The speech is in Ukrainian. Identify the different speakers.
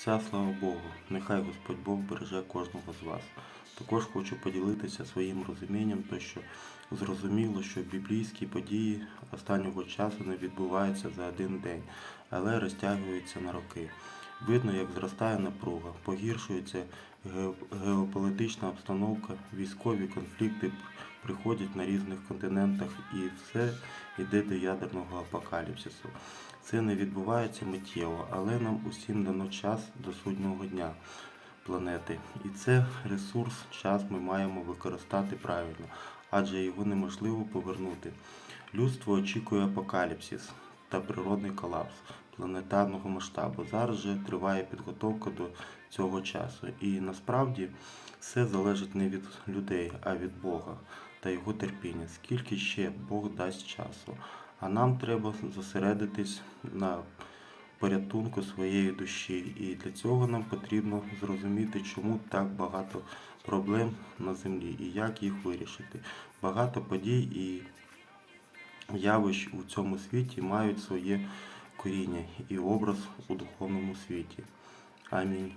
Speaker 1: Вся слава Богу, нехай Господь Бог береже кожного з вас. Також хочу поділитися своїм розумінням, то що зрозуміло, що біблійські події останнього часу не відбуваються за один день, але розтягуються на роки. Видно, як зростає напруга, погіршується геополітична обстановка, військові конфлікти приходять на різних континентах і все йде до ядерного апокаліпсису. Це не відбувається миттєво, але нам усім дано час до судного дня планети. І це ресурс, час ми маємо використати правильно, адже його неможливо повернути. Людство очікує апокаліпсис та природний колапс планетарного масштабу. Зараз же триває підготовка до цього часу. І насправді все залежить не від людей, а від Бога та його терпіння. Скільки ще Бог дасть часу. А нам треба зосередитись на порятунку своєї душі. І для цього нам потрібно зрозуміти, чому так багато проблем на землі і як їх вирішити. Багато подій і явищ у цьому світі мають своє коріння і образ у духовному світі. Амінь.